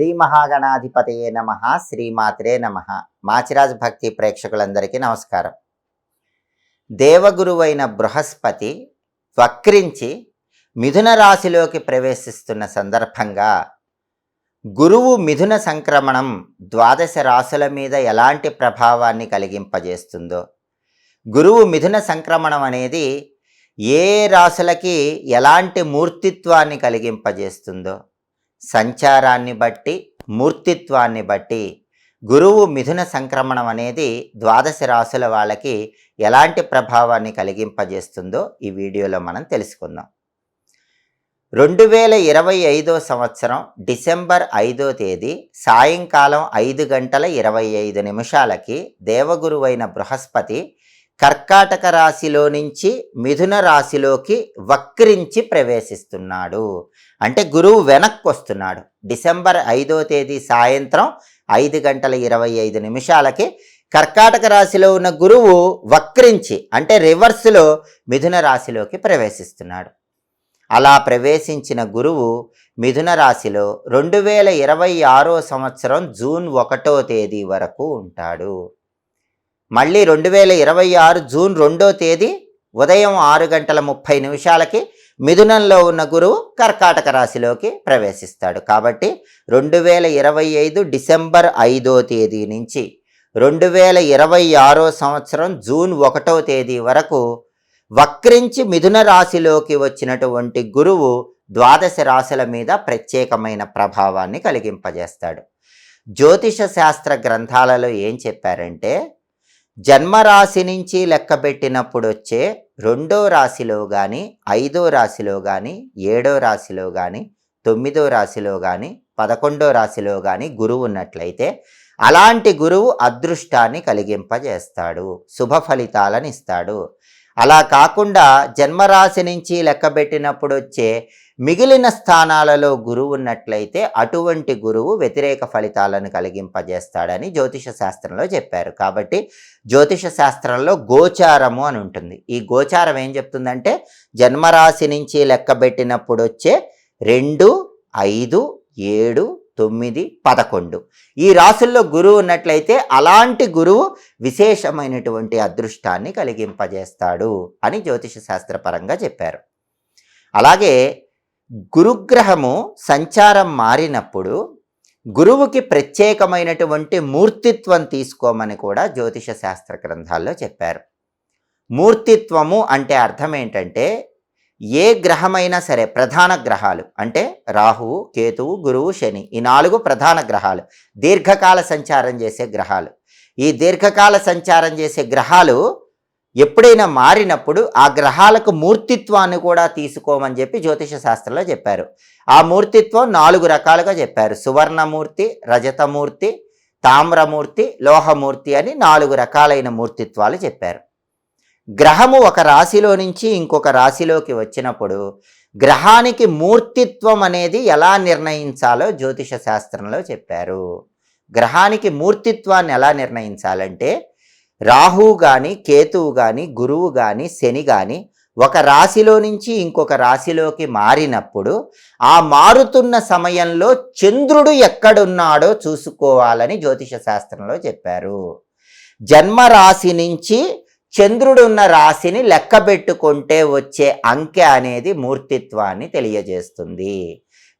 శ్రీ మహాగణాధిపతయే నమ శ్రీమాత్రే నమ. మాచిరాజ్ భక్తి ప్రేక్షకులందరికీ నమస్కారం. దేవగురువైన బృహస్పతి వక్రించి మిథున రాశిలోకి ప్రవేశిస్తున్న సందర్భంగా గురువు మిథున సంక్రమణం ద్వాదశ రాశుల మీద ఎలాంటి ప్రభావాన్ని కలిగింపజేస్తుందో గురువు మిథున సంక్రమణం అనేది ఏ రాశులకి ఎలాంటి మూర్తిత్వాన్ని కలిగింపజేస్తుందో సంచారాన్ని బట్టి మూర్తిత్వాన్ని బట్టి గురువు మిథున సంక్రమణం అనేది ద్వాదశ రాశుల వాళ్ళకి ఎలాంటి ప్రభావాన్ని కలిగింపజేస్తుందో ఈ వీడియోలో మనం తెలుసుకుందాం. రెండు వేల ఇరవై ఐదో సంవత్సరం డిసెంబర్ ఐదో తేదీ సాయంకాలం ఐదు గంటల ఇరవై ఐదు నిమిషాలకి దేవగురువైన బృహస్పతి కర్కాటక రాశిలో నుంచి మిథున రాశిలోకి వక్రించి ప్రవేశిస్తున్నాడు. అంటే గురువు వెనక్కి వస్తున్నాడు. డిసెంబర్ ఐదో తేదీ సాయంత్రం ఐదు గంటల ఇరవై ఐదు నిమిషాలకి కర్కాటక రాశిలో ఉన్న గురువు వక్రించి అంటే రివర్స్లో మిథున రాశిలోకి ప్రవేశిస్తున్నాడు. అలా ప్రవేశించిన గురువు మిథున రాశిలో రెండు వేల ఇరవై ఆరో సంవత్సరం జూన్ ఒకటో తేదీ వరకు ఉంటాడు. మళ్ళీ రెండు వేల ఇరవై ఆరు జూన్ రెండో తేదీ ఉదయం ఆరు గంటల ముప్పై నిమిషాలకి మిథునంలో ఉన్న గురువు కర్కాటక రాశిలోకి ప్రవేశిస్తాడు. కాబట్టి రెండు వేల ఇరవై ఐదు డిసెంబర్ ఐదో తేదీ నుంచి రెండు వేల ఇరవై ఆరో సంవత్సరం జూన్ ఒకటో తేదీ వరకు వక్రించి మిథున రాశిలోకి వచ్చినటువంటి గురువు ద్వాదశ రాశుల మీద ప్రత్యేకమైన ప్రభావాన్ని కలిగింపజేస్తాడు. జ్యోతిష శాస్త్ర గ్రంథాలలో ఏం చెప్పారంటే జన్మరాశి నుంచి లెక్కబెట్టినప్పుడు వచ్చే రెండో రాశిలో కానీ ఐదో రాశిలో కానీ ఏడో రాశిలో కానీ తొమ్మిదో రాశిలో కానీ పదకొండో రాశిలో కానీ గురువు ఉన్నట్లయితే అలాంటి గురువు అదృష్టాన్ని కలిగింపజేస్తాడు శుభ ఫలితాలను ఇస్తాడు. అలా కాకుండా జన్మరాశి నుంచి లెక్కబెట్టినప్పుడు వచ్చే మిగిలిన స్థానాలలో గురువు ఉన్నట్లయితే అటువంటి గురువు వ్యతిరేక ఫలితాలను కలిగింపజేస్తాడని జ్యోతిష శాస్త్రంలో చెప్పారు. కాబట్టి జ్యోతిష శాస్త్రంలో గోచారము అని ఉంటుంది. ఈ గోచారం ఏం చెప్తుందంటే జన్మరాశి నుంచి లెక్కబెట్టినప్పుడు వచ్చే రెండు ఐదు ఏడు తొమ్మిది పదకొండు. ఈ రాసుల్లో గురువు ఉన్నట్లయితే అలాంటి గురువు విశేషమైనటువంటి అదృష్టాన్ని కలిగింపజేస్తాడు అని జ్యోతిష శాస్త్రపరంగా చెప్పారు. అలాగే గురుగ్రహము సంచారం మారినప్పుడు గురువుకి ప్రత్యేకమైనటువంటి మూర్తిత్వం తీసుకోమని కూడా జ్యోతిష శాస్త్ర గ్రంథాల్లో చెప్పారు. మూర్తిత్వము అంటే అర్థం ఏంటంటే ఏ గ్రహమైనా సరే ప్రధాన గ్రహాలు అంటే రాహువు కేతువు గురువు శని ఈ నాలుగు ప్రధాన గ్రహాలు దీర్ఘకాల సంచారం చేసే గ్రహాలు. ఈ దీర్ఘకాల సంచారం చేసే గ్రహాలు ఎప్పుడైనా మారినప్పుడు ఆ గ్రహాలకు మూర్తిత్వాన్ని కూడా తీసుకోమని చెప్పి జ్యోతిష శాస్త్రంలో చెప్పారు. ఆ మూర్తిత్వం నాలుగు రకాలుగా చెప్పారు. సువర్ణమూర్తి రజతమూర్తి తామ్రమూర్తి లోహమూర్తి అని నాలుగు రకాలైన మూర్తిత్వాలు చెప్పారు. గ్రహము ఒక రాశిలో నుంచి ఇంకొక రాశిలోకి వచ్చినప్పుడు గ్రహానికి మూర్తిత్వం అనేది ఎలా నిర్ణయించాలో జ్యోతిష శాస్త్రంలో చెప్పారు. గ్రహానికి మూర్తిత్వాన్ని ఎలా నిర్ణయించాలంటే రాహు కానీ కేతువు కానీ గురువు కానీ శని కానీ ఒక రాశిలో నుంచి ఇంకొక రాశిలోకి మారినప్పుడు ఆ మారుతున్న సమయంలో చంద్రుడు ఎక్కడున్నాడో చూసుకోవాలని జ్యోతిష శాస్త్రంలో చెప్పారు. జన్మరాశి నుంచి చంద్రుడున్న రాశిని లెక్క పెట్టుకుంటే వచ్చే అంకె అనేది మూర్తిత్వాన్ని తెలియజేస్తుంది.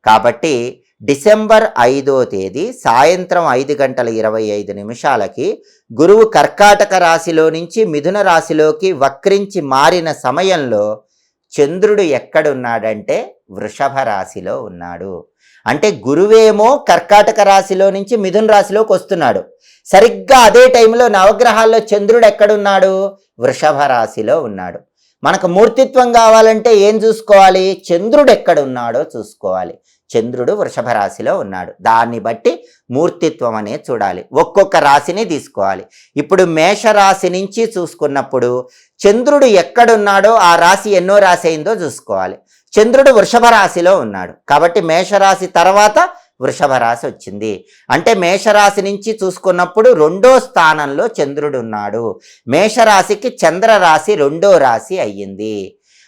కాబట్టి డిసెంబర్ ఐదో తేదీ సాయంత్రం ఐదు గంటల ఇరవై ఐదు నిమిషాలకి గురువు కర్కాటక రాశిలో నుంచి మిథున రాశిలోకి వక్రించి మారిన సమయంలో చంద్రుడు ఎక్కడున్నాడంటే వృషభ రాశిలో ఉన్నాడు. అంటే గురువేమో కర్కాటక రాశిలో నుంచి మిథున రాశిలోకి వస్తున్నాడు. సరిగ్గా అదే టైంలో నవగ్రహాల్లో చంద్రుడు ఎక్కడున్నాడు? వృషభ రాశిలో ఉన్నాడు. మనకు మూర్తిత్వం కావాలంటే ఏం చూసుకోవాలి? చంద్రుడు ఎక్కడున్నాడో చూసుకోవాలి. చంద్రుడు వృషభ రాశిలో ఉన్నాడు. దాన్ని బట్టి మూర్తిత్వం అనేది చూడాలి. ఒక్కొక్క రాశిని తీసుకోవాలి. ఇప్పుడు మేషరాశి నుంచి చూసుకున్నప్పుడు చంద్రుడు ఎక్కడున్నాడో ఆ రాశి ఎన్నో రాశి అయిందో చూసుకోవాలి. చంద్రుడు వృషభ రాశిలో ఉన్నాడు. కాబట్టి మేషరాశి తర్వాత వృషభ రాశి వచ్చింది. అంటే మేషరాశి నుంచి చూసుకున్నప్పుడు రెండో స్థానంలో చంద్రుడు ఉన్నాడు. మేషరాశికి చంద్రరాశి రెండో రాశి అయ్యింది.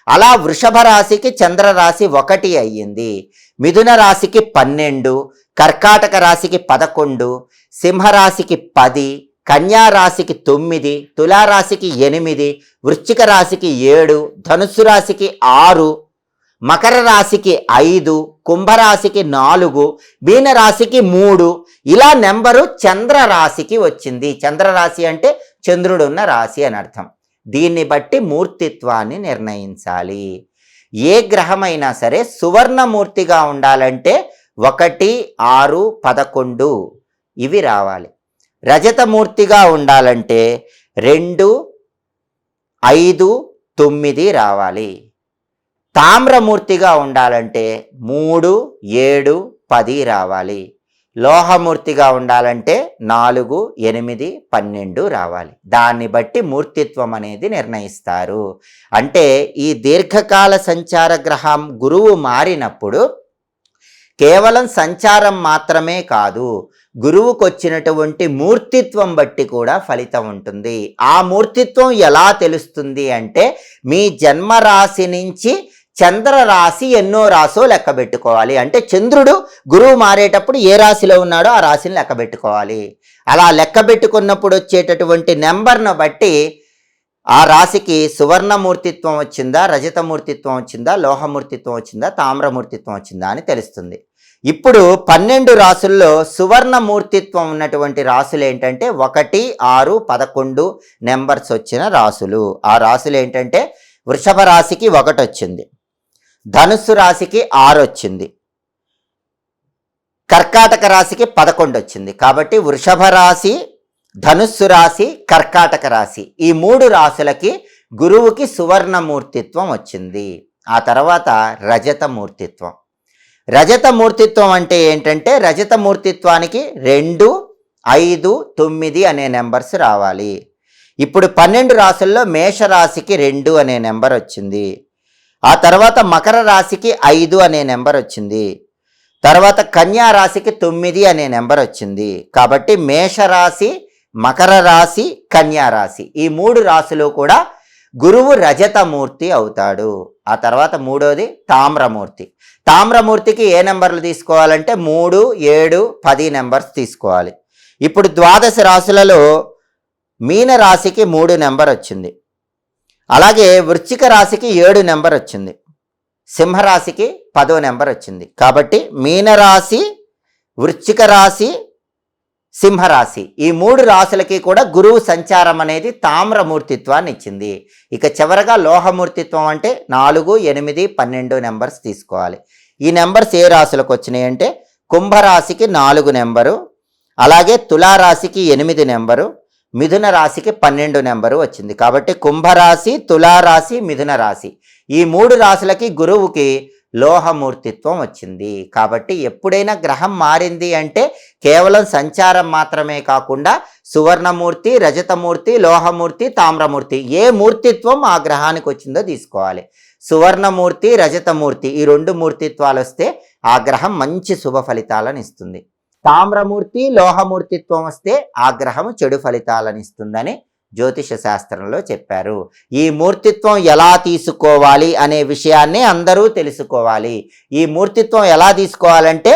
అలా వృషభ రాశికి చంద్రరాశి ఒకటి అయ్యింది. మిథున రాశికి పన్నెండు కర్కాటక రాశికి పదకొండు సింహరాశికి పది కన్యా రాశికి తొమ్మిది తులారాశికి ఎనిమిది వృశ్చిక రాశికి ఏడు ధనుస్సు రాశికి ఆరు మకర రాశికి ఐదు కుంభరాశికి నాలుగు మీనరాశికి మూడు. ఇలా నెంబరు చంద్రరాశికి వచ్చింది. చంద్రరాశి అంటే చంద్రుడున్న రాశి అని అర్థం. దీన్ని బట్టి మూర్తిత్వాన్ని నిర్ణయించాలి. ఏ గ్రహమైనా సరే సువర్ణమూర్తిగా ఉండాలంటే ఒకటి ఆరు పదకొండు ఇవి రావాలి. రజతమూర్తిగా ఉండాలంటే రెండు ఐదు తొమ్మిది రావాలి. తామ్రమూర్తిగా ఉండాలంటే మూడు ఏడు పది రావాలి. లోహమూర్తిగా ఉండాలంటే నాలుగు ఎనిమిది పన్నెండు రావాలి. దాన్ని బట్టి మూర్తిత్వం అనేది నిర్ణయిస్తారు. అంటే ఈ దీర్ఘకాల సంచార గ్రహం గురువు మారినప్పుడు కేవలం సంచారం మాత్రమే కాదు గురువుకు వచ్చినటువంటి మూర్తిత్వం బట్టి కూడా ఫలితం ఉంటుంది. ఆ మూర్తిత్వం ఎలా తెలుస్తుంది అంటే మీ జన్మరాశి నుంచి చంద్ర రాశి ఎన్నో రాసో లెక్క పెట్టుకోవాలి. అంటే చంద్రుడు గురువు మారేటప్పుడు ఏ రాశిలో ఉన్నాడో ఆ రాశిని లెక్క పెట్టుకోవాలి. అలా లెక్క పెట్టుకున్నప్పుడు వచ్చేటటువంటి నెంబర్ను బట్టి ఆ రాశికి సువర్ణమూర్తిత్వం వచ్చిందా రజతమూర్తిత్వం వచ్చిందా లోహమూర్తిత్వం వచ్చిందా తామ్రమూర్తిత్వం వచ్చిందా అని తెలుస్తుంది. ఇప్పుడు పన్నెండు రాసుల్లో సువర్ణమూర్తిత్వం ఉన్నటువంటి రాసులు ఏంటంటే ఒకటి ఆరు పదకొండు నెంబర్స్ వచ్చిన రాసులు ఆ రాసులు ఏంటంటే వృషభ రాశికి ఒకటి వచ్చింది. ధనుస్సు రాశికి ఆరు వచ్చింది కర్కాటక రాశికి పదకొండు వచ్చింది కాబట్టి వృషభ రాశి ధనుస్సు రాశి కర్కాటక రాశి. ఈ మూడు రాశులకి గురువుకి సువర్ణమూర్తిత్వం వచ్చింది. ఆ తర్వాత రజతమూర్తిత్వం. రజతమూర్తిత్వం అంటే ఏంటంటే రజతమూర్తిత్వానికి రెండు ఐదు తొమ్మిది అనే నెంబర్స్ రావాలి. ఇప్పుడు పన్నెండు రాసుల్లో మేషరాశికి రెండు అనే నెంబర్ వచ్చింది. ఆ తర్వాత మకర రాశికి ఐదు అనే నెంబర్ వచ్చింది. తర్వాత కన్యా రాశికి తొమ్మిది అనే నెంబర్ వచ్చింది. కాబట్టి మేషరాశి మకర రాశి కన్యా రాశి. ఈ మూడు రాశులు కూడా గురువు రజతమూర్తి అవుతాడు. ఆ తర్వాత మూడోది తామ్రమూర్తి. తామ్రమూర్తికి ఏ నెంబర్లు తీసుకోవాలంటే మూడు ఏడు పది నెంబర్స్ తీసుకోవాలి. ఇప్పుడు ద్వాదశ రాశులలో మీన రాశికి మూడు నెంబర్ వచ్చింది. అలాగే వృశ్చిక రాశికి ఏడు నెంబర్ వచ్చింది. సింహరాశికి పదో నెంబర్ వచ్చింది. కాబట్టి మీనరాశి వృశ్చిక రాశి సింహరాశి. ఈ మూడు రాశులకి కూడా గురువు సంచారం అనేది తామ్రమూర్తిత్వాన్ని ఇచ్చింది. ఇక చివరగా లోహమూర్తిత్వం అంటే నాలుగు ఎనిమిది పన్నెండు నెంబర్స్ తీసుకోవాలి. ఈ నెంబర్స్ ఏ రాశులకు వచ్చినాయి అంటే కుంభరాశికి నాలుగు నెంబరు అలాగే తులారాశికి ఎనిమిది నెంబరు మిథున రాశికి పన్నెండు నెంబరు వచ్చింది. కాబట్టి కుంభరాశి తులారాశి మిథున రాశి. ఈ మూడు రాశులకి గురువుకి లోహమూర్తిత్వం వచ్చింది. కాబట్టి ఎప్పుడైనా గ్రహం మారింది అంటే కేవలం సంచారం మాత్రమే కాకుండా సువర్ణమూర్తి రజతమూర్తి లోహమూర్తి తామ్రమూర్తి ఏ మూర్తిత్వం ఆ గ్రహానికి వచ్చిందో తీసుకోవాలి. సువర్ణమూర్తి రజతమూర్తి ఈ రెండు మూర్తిత్వాలు వస్తే ఆ గ్రహం మంచి శుభ ఫలితాలను ఇస్తుంది. తామ్రమూర్తి లోహమూర్తిత్వం వస్తే ఆ గ్రహం చెడు ఫలితాలనిస్తుందని జ్యోతిష శాస్త్రంలో చెప్పారు. ఈ మూర్తిత్వం ఎలా తీసుకోవాలి అనే విషయాన్ని అందరూ తెలుసుకోవాలి. ఈ మూర్తిత్వం ఎలా తీసుకోవాలంటే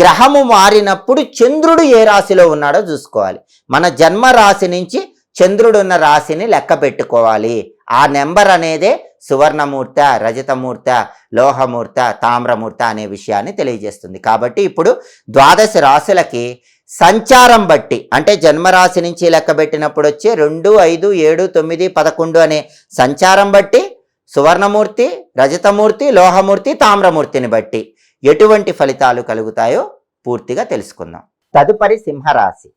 గ్రహము మారినప్పుడు చంద్రుడు ఏ రాశిలో ఉన్నాడో చూసుకోవాలి. మన జన్మ రాశి నుంచి చంద్రుడున్న రాశిని లెక్క పెట్టుకోవాలి. ఆ నెంబర్ అనేదే సువర్ణమూర్త రజతమూర్త లోహమూర్త తామ్రమూర్త అనే విషయాన్ని తెలియజేస్తుంది. కాబట్టి ఇప్పుడు ద్వాదశ రాశులకి సంచారం బట్టి అంటే జన్మరాశి నుంచి లెక్కబెట్టినప్పుడు వచ్చి రెండు ఐదు ఏడు తొమ్మిది పదకొండు అనే సంచారం బట్టి సువర్ణమూర్తి రజతమూర్తి లోహమూర్తి తామ్రమూర్తిని బట్టి ఎటువంటి ఫలితాలు కలుగుతాయో పూర్తిగా తెలుసుకుందాం. తదుపరి సింహరాశి.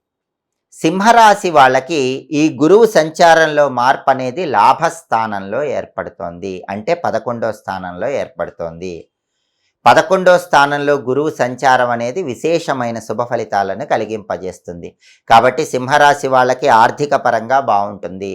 సింహరాశి వాళ్ళకి ఈ గురువు సంచారంలో మార్పు అనేది లాభస్థానంలో ఏర్పడుతోంది. అంటే పదకొండో స్థానంలో ఏర్పడుతోంది. పదకొండో స్థానంలో గురువు సంచారం అనేది విశేషమైన శుభ ఫలితాలను కలిగింపజేస్తుంది. కాబట్టి సింహరాశి వాళ్ళకి ఆర్థిక పరంగా బాగుంటుంది.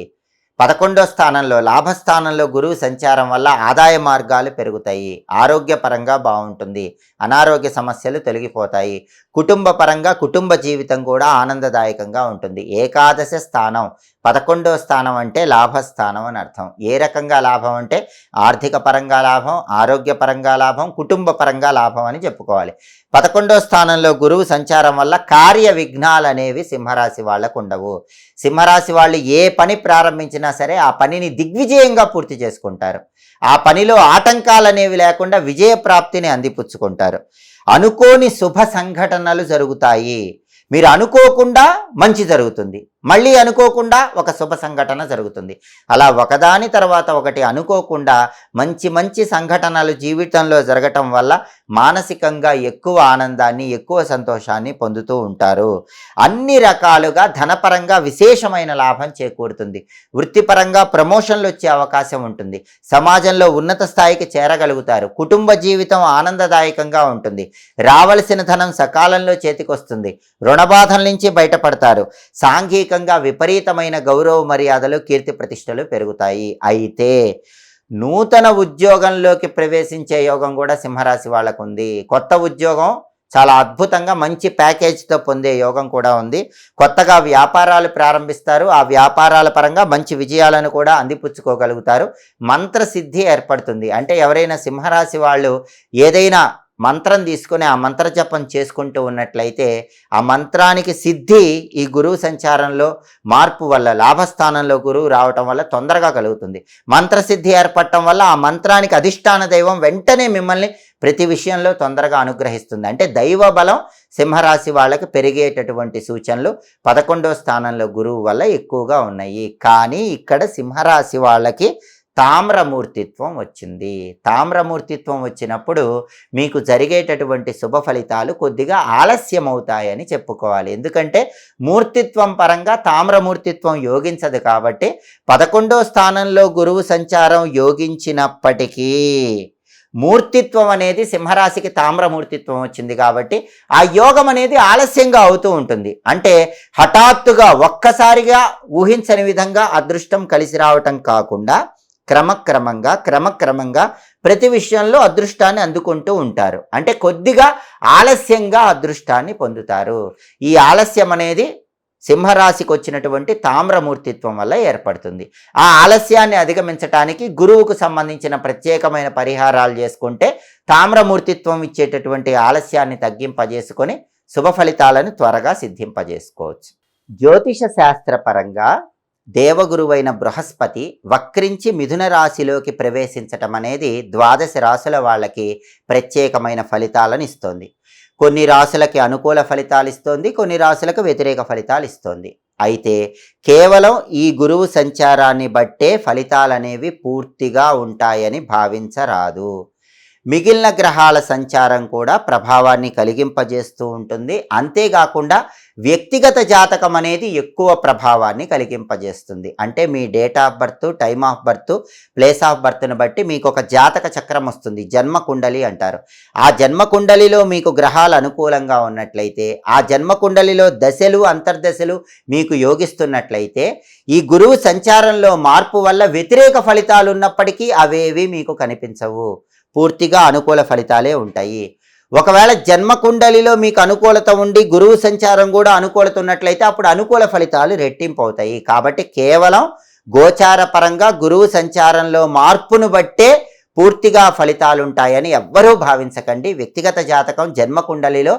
పదకొండో స్థానంలో లాభస్థానంలో గురువు సంచారం వల్ల ఆదాయ మార్గాలు పెరుగుతాయి. ఆరోగ్యపరంగా బాగుంటుంది. అనారోగ్య సమస్యలు తొలగిపోతాయి. కుటుంబ పరంగా కుటుంబ జీవితం కూడా ఆనందదాయకంగా ఉంటుంది. ఏకాదశ స్థానం పదకొండో స్థానం అంటే లాభస్థానం అని అర్థం. ఏ రకంగా లాభం అంటే ఆర్థిక పరంగా లాభం ఆరోగ్యపరంగా లాభం కుటుంబ పరంగా లాభం అని చెప్పుకోవాలి. పదకొండో స్థానంలో గురువు సంచారం వల్ల కార్య విఘ్నాలు అనేవి సింహరాశి వాళ్ళకు ఉండవు. సింహరాశి వాళ్ళు ఏ పని ప్రారంభించినా సరే ఆ పనిని దిగ్విజయంగా పూర్తి చేసుకుంటారు. ఆ పనిలో ఆటంకాలు అనేవి లేకుండా విజయ ప్రాప్తిని అందిపుచ్చుకుంటారు. అనుకోని శుభ సంఘటనలు జరుగుతాయి. మీరు అనుకోకుండా మంచి జరుగుతుంది. మళ్ళీ అనుకోకుండా ఒక శుభ సంఘటన జరుగుతుంది. అలా ఒకదాని తర్వాత ఒకటి అనుకోకుండా మంచి మంచి సంఘటనలు జీవితంలో జరగటం వల్ల మానసికంగా ఎక్కువ ఆనందాన్ని ఎక్కువ సంతోషాన్ని పొందుతూ ఉంటారు. అన్ని రకాలుగా ధనపరంగా విశేషమైన లాభం చేకూరుతుంది. వృత్తిపరంగా ప్రమోషన్లు వచ్చే అవకాశం ఉంటుంది. సమాజంలో ఉన్నత స్థాయికి చేరగలుగుతారు. కుటుంబ జీవితం ఆనందదాయకంగా ఉంటుంది. రావలసిన ధనం సకాలంలో చేతికొస్తుంది. రుణబాధల నుంచి బయటపడతారు. సాంఘిక ప్రత్యేకంగా విపరీతమైన గౌరవ మర్యాదలు కీర్తి ప్రతిష్టలు పెరుగుతాయి. అయితే నూతన ఉద్యోగంలోకి ప్రవేశించే యోగం కూడా సింహరాశి వాళ్ళకు ఉంది కొత్త ఉద్యోగం చాలా అద్భుతంగా మంచి ప్యాకేజ్తో పొందే యోగం కూడా ఉంది. కొత్తగా వ్యాపారాలు ప్రారంభిస్తారు. ఆ వ్యాపారాల పరంగా మంచి విజయాలను కూడా అందిపుచ్చుకోగలుగుతారు. మంత్రసిద్ధి ఏర్పడుతుంది. అంటే ఎవరైనా సింహరాశి వాళ్ళు ఏదైనా మంత్రం తీసుకొని ఆ మంత్ర జపం చేసుకుంటూ ఉన్నట్లయితే ఆ మంత్రానికి సిద్ధి ఈ గురువు సంచారంలో మార్పు వల్ల లాభస్థానంలో గురువు రావటం వల్ల తొందరగా కలుగుతుంది. మంత్రసిద్ధి ఏర్పడటం వల్ల ఆ మంత్రానికి అధిష్టాన దైవం వెంటనే మిమ్మల్ని ప్రతి విషయంలో తొందరగా అనుగ్రహిస్తుంది. అంటే దైవ బలం సింహరాశి వాళ్ళకి పెరిగేటటువంటి సూచనలు పదకొండో స్థానంలో గురువు వల్ల ఎక్కువగా ఉన్నాయి. కానీ ఇక్కడ సింహరాశి వాళ్ళకి తామ్రమూర్తిత్వం వచ్చింది. తామ్రమూర్తిత్వం వచ్చినప్పుడు మీకు జరిగేటటువంటి శుభ ఫలితాలు కొద్దిగా ఆలస్యం అవుతాయని చెప్పుకోవాలి. ఎందుకంటే మూర్తిత్వం పరంగా తామ్రమూర్తిత్వం యోగించదు కాబట్టి పదకొండో స్థానంలో గురువు సంచారం యోగించినప్పటికీ మూర్తిత్వం అనేది సింహరాశికి తామ్రమూర్తిత్వం వచ్చింది కాబట్టి ఆ యోగం అనేది ఆలస్యంగా అవుతూ ఉంటుంది. అంటే హఠాత్తుగా ఒక్కసారిగా ఊహించని విధంగా అదృష్టం కలిసి రావటం కాకుండా క్రమక్రమంగా క్రమక్రమంగా ప్రతి విషయంలో అదృష్టాన్ని అందుకుంటూ ఉంటారు. అంటే కొద్దిగా ఆలస్యంగా అదృష్టాన్ని పొందుతారు. ఈ ఆలస్యం అనేది సింహరాశికి వచ్చినటువంటి తామ్రమూర్తిత్వం వల్ల ఏర్పడుతుంది. ఆ ఆలస్యాన్ని అధిగమించటానికి గురువుకు సంబంధించిన ప్రత్యేకమైన పరిహారాలు చేసుకుంటే తామ్రమూర్తిత్వం ఇచ్చేటటువంటి ఆలస్యాన్ని తగ్గింపజేసుకొని శుభ ఫలితాలను త్వరగా సిద్ధింపజేసుకోవచ్చు. జ్యోతిష శాస్త్రపరంగా దేవగురువైన బృహస్పతి వక్రించి మిథున రాశిలోకి ప్రవేశించటం అనేది ద్వాదశ రాశుల వాళ్ళకి ప్రత్యేకమైన ఫలితాలను ఇస్తోంది. కొన్ని రాశులకి అనుకూల ఫలితాలు ఇస్తోంది కొన్ని రాశులకు వ్యతిరేక ఫలితాలు ఇస్తోంది. అయితే కేవలం ఈ గురువు సంచారాన్ని బట్టే ఫలితాలు అనేవి పూర్తిగా ఉంటాయని భావించరాదు. మిగిలిన గ్రహాల సంచారం కూడా ప్రభావాన్ని కలిగింపజేస్తూ ఉంటుంది. అంతేకాకుండా వ్యక్తిగత జాతకం అనేది ఎక్కువ ప్రభావాన్ని కలిగింపజేస్తుంది. అంటే మీ date of birth time of birth place of బర్త్ను బట్టి మీకు ఒక జాతక చక్రం వస్తుంది. జన్మ కుండలి అంటారు. ఆ జన్మ కుండలిలో మీకు గ్రహాలు అనుకూలంగా ఉన్నట్లయితే ఆ జన్మ కుండలిలో దశలు అంతర్దశలు మీకు యోగిస్తున్నట్లయితే ఈ గురువు సంచారంలో మార్పు వల్ల వ్యతిరేక ఫలితాలు ఉన్నప్పటికీ అవేవి మీకు కనిపించవు. పూర్తిగా అనుకూల ఫలితాలే ఉంటాయి. ఒకవేళ జన్మ కుండలిలో మీకు అనుకూలత ఉండి గురువు సంచారం కూడా అనుకూలత ఉన్నట్లయితే అప్పుడు అనుకూల ఫలితాలు రెట్టింపు అవుతాయి. కాబట్టి కేవలం గోచార పరంగా గురువు సంచారంలో మార్పును బట్టే పూర్తిగా ఫలితాలు ఉంటాయని ఎవ్వరూ భావించకండి. వ్యక్తిగత జాతకం జన్మ కుండలిలో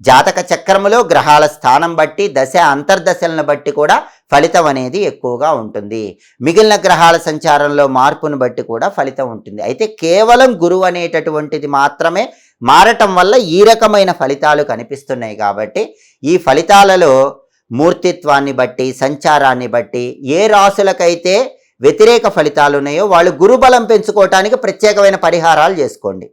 జాతక చక్రములో గ్రహాల స్థానం బట్టి దశ అంతర్దశలను బట్టి కూడా ఫలితం అనేది ఎక్కువగా ఉంటుంది. మిగిలిన గ్రహాల సంచారంలో మార్పును బట్టి కూడా ఫలితం ఉంటుంది. అయితే కేవలం గురువు అనేటటువంటిది మాత్రమే మారటం వల్ల ఈ రకమైన ఫలితాలు కనిపిస్తున్నాయి కాబట్టి ఈ ఫలితాలలో మూర్తిత్వాన్ని బట్టి సంచారాన్ని బట్టి ఏ రాసులకైతే వ్యతిరేక ఫలితాలు ఉన్నాయో వాళ్ళు గురుబలం పెంచుకోవటానికి ప్రత్యేకమైన పరిహారాలు చేసుకోండి.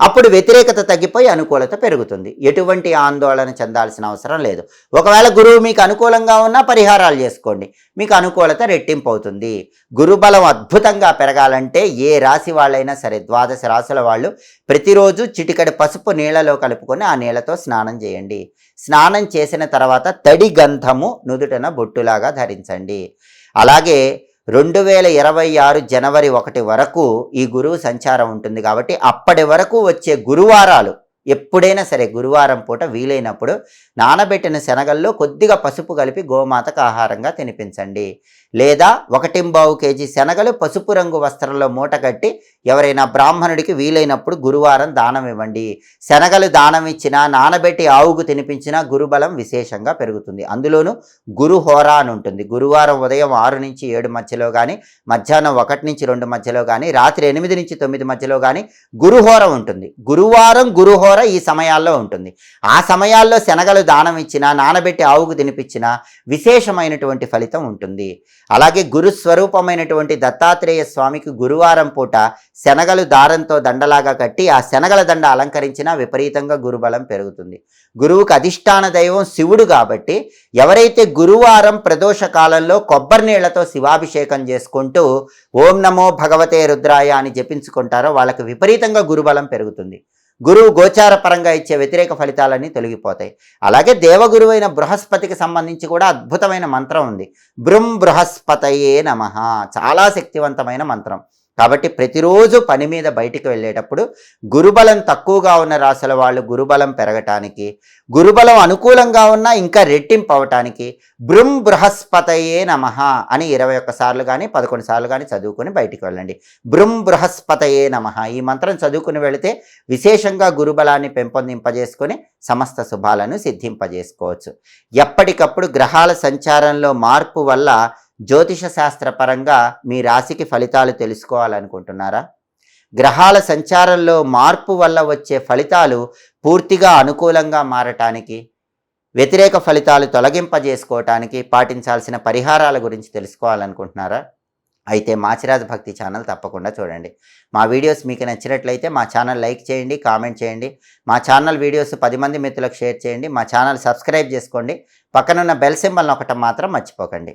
అప్పుడు వ్యతిరేకత తగ్గిపోయి అనుకూలత పెరుగుతుంది. ఎటువంటి ఆందోళన చెందాల్సిన అవసరం లేదు. ఒకవేళ గురువు మీకు అనుకూలంగా ఉన్నా పరిహారాలు చేసుకోండి. మీకు అనుకూలత రెట్టింపు అవుతుంది గురుబలం అద్భుతంగా పెరగాలంటే ఏ రాశి వాళ్ళైనా సరే ద్వాదశ రాశుల వాళ్ళు ప్రతిరోజు చిటికడి పసుపు నీళ్ళలో కలుపుకొని ఆ నీళ్ళతో స్నానం చేయండి. స్నానం చేసిన తర్వాత తడి గంధము నుదుటన బొట్టులాగా ధరించండి. అలాగే రెండు వేల ఇరవై ఆరు జనవరి ఒకటి వరకు ఈ గురువు సంచారం ఉంటుంది కాబట్టి అప్పటి వరకు వచ్చే గురువారాలు ఎప్పుడైనా సరే గురువారం పూట వీలైనప్పుడు నానబెట్టిన శనగల్లో కొద్దిగా పసుపు కలిపి గోమాతకు ఆహారంగా తినిపించండి. లేదా ఒకటింబావు కేజీ శనగలు పసుపు రంగు వస్త్రంలో మూట కట్టి ఎవరైనా బ్రాహ్మణుడికి వీలైనప్పుడు గురువారం దానం ఇవ్వండి. శనగలు దానం ఇచ్చినా నానబెట్టి ఆవుకు తినిపించినా గురుబలం విశేషంగా పెరుగుతుంది. అందులోనూ గురు హోరా అని ఉంటుంది. గురువారం ఉదయం ఆరు నుంచి ఏడు మధ్యలో కానీ మధ్యాహ్నం ఒకటి నుంచి రెండు మధ్యలో కానీ రాత్రి ఎనిమిది నుంచి తొమ్మిది మధ్యలో కానీ గురుహోర ఉంటుంది. గురువారం గురుహోర ఈ సమయాల్లో ఉంటుంది. ఆ సమయాల్లో శనగలు దానం ఇచ్చినా నానబెట్టి ఆవుకు తినిపించినా విశేషమైనటువంటి ఫలితం ఉంటుంది. అలాగే గురు స్వరూపమైనటువంటి దత్తాత్రేయ స్వామికి గురువారం పూట శనగలు దారంతో దండలాగా కట్టి ఆ శనగల దండ అలంకరించినా విపరీతంగా గురుబలం పెరుగుతుంది. గురువుకు అధిష్టాన దైవం శివుడు కాబట్టి ఎవరైతే గురువారం ప్రదోష కాలంలో కొబ్బరి నీళ్ళతో శివాభిషేకం చేసుకుంటూ ఓం నమో భగవతే రుద్రాయ అని జపించుకుంటారో వాళ్ళకి విపరీతంగా గురుబలం పెరుగుతుంది. గురువు గోచార పరంగా ఇచ్చే వ్యతిరేక ఫలితాలన్నీ తొలగిపోతాయి. అలాగే దేవగురువైన బృహస్పతికి సంబంధించి కూడా అద్భుతమైన మంత్రం ఉంది. బృం బృహస్పతయే నమ. చాలా శక్తివంతమైన మంత్రం. కాబట్టి ప్రతిరోజు పని మీద బయటికి వెళ్ళేటప్పుడు గురుబలం తక్కువగా ఉన్న రాశుల వాళ్ళు గురుబలం పెరగటానికి గురుబలం అనుకూలంగా ఉన్నా ఇంకా రెట్టింపు అవటానికి బృం బృహస్పతయే నమ అని ఇరవై ఒక్క సార్లు కానీ పదకొండు సార్లు కానీ చదువుకొని బయటికి వెళ్ళండి. బృం బృహస్పతయే నమ ఈ మంత్రం చదువుకుని వెళితే విశేషంగా గురుబలాన్ని పెంపొందింపజేసుకొని సమస్త శుభాలను సిద్ధింపజేసుకోవచ్చు. ఎప్పటికప్పుడు గ్రహాల సంచారంలో మార్పు వల్ల జ్యోతిష శాస్త్రపరంగా మీ రాశికి ఫలితాలు తెలుసుకోవాలనుకుంటున్నారా? గ్రహాల సంచారంలో మార్పు వల్ల వచ్చే ఫలితాలు పూర్తిగా అనుకూలంగా మారటానికి వ్యతిరేక ఫలితాలు తొలగింపజేసుకోవటానికి పాటించాల్సిన పరిహారాల గురించి తెలుసుకోవాలనుకుంటున్నారా? అయితే మాచిరాజ్ భక్తి ఛానల్ తప్పకుండా చూడండి. మా వీడియోస్ మీకు నచ్చినట్లయితే మా ఛానల్ లైక్ చేయండి కామెంట్ చేయండి. మా ఛానల్ వీడియోస్ పది మంది మిత్రులకు షేర్ చేయండి. మా ఛానల్ సబ్స్క్రైబ్ చేసుకోండి. పక్కనున్న బెల్ సింబల్ నొక్కటం మాత్రం మర్చిపోకండి.